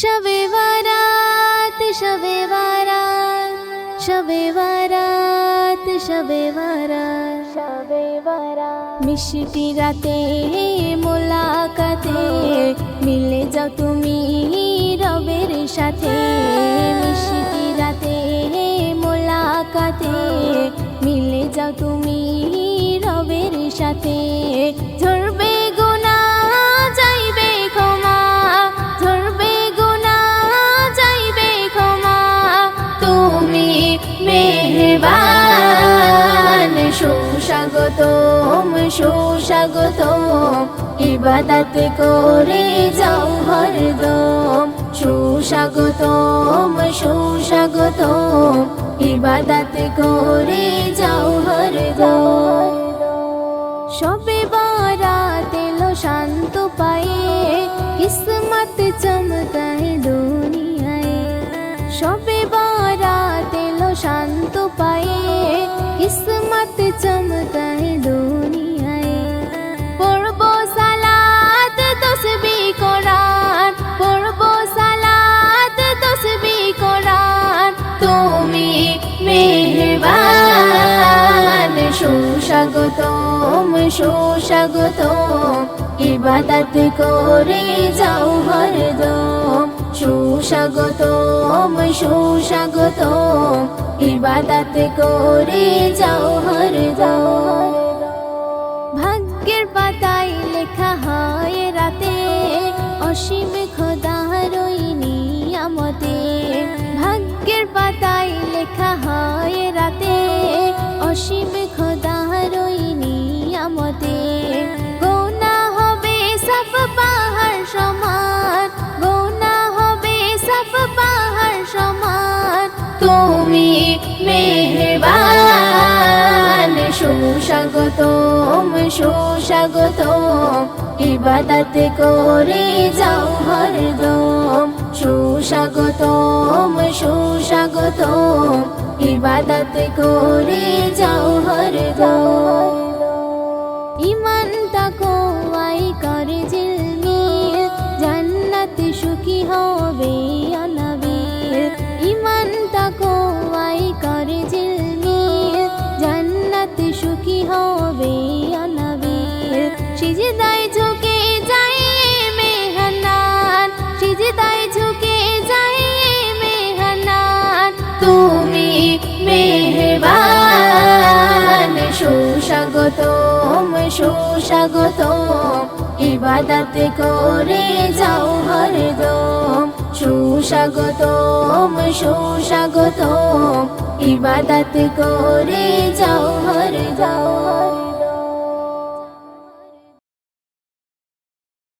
শবে বারাত শবে বারাত শবে বারাত শবে বারাত শবে বারাত মিষ্টি রাতে মোলাকাতে মিলে যাও তুমি রবের সাথে মিষ্টি রাতে মোলাকাতে মিলে যাও তুমি রবের সাথে সুস্বাগতম সুস্বাগতম। ইবাদত করে যাও হরদম। সুস্বাগতম সুস্বাগতম। ইবাদত করে যাও হরদম। সবে বারাত এলো শান্ত পায়ে, কিসমত চমকায় সুস্বাগতম সুস্বাগতম ইবাদত করে যাও হরদম সুস্বাগতম সুস্বাগতম ইবাদত করে যাও অসীম খোদার ওই নিয়ামতে, ভাগ্যের পাতায় লেখা হয় রাতে। অসীম খোদার ওই নিয়ামতে, গোনা হবে সব পাহাড় সমান, গোনা হবে সব পাহাড় সমান। তুমি মেহবান সুস্বাগতম। সুস্বাগতম, ইবাদত করে যাও হরদম। সুস্বাগতম সুস্বাগতম, ইবাদত করে যাও হরদম। তাকো আই করে জিলমিল তুমি সুস্বাগতম সুস্বাগতম ইবাদত করে যাও হরদম সুস্বাগতম সুস্বাগতম ইবাদত করে যাও হরদম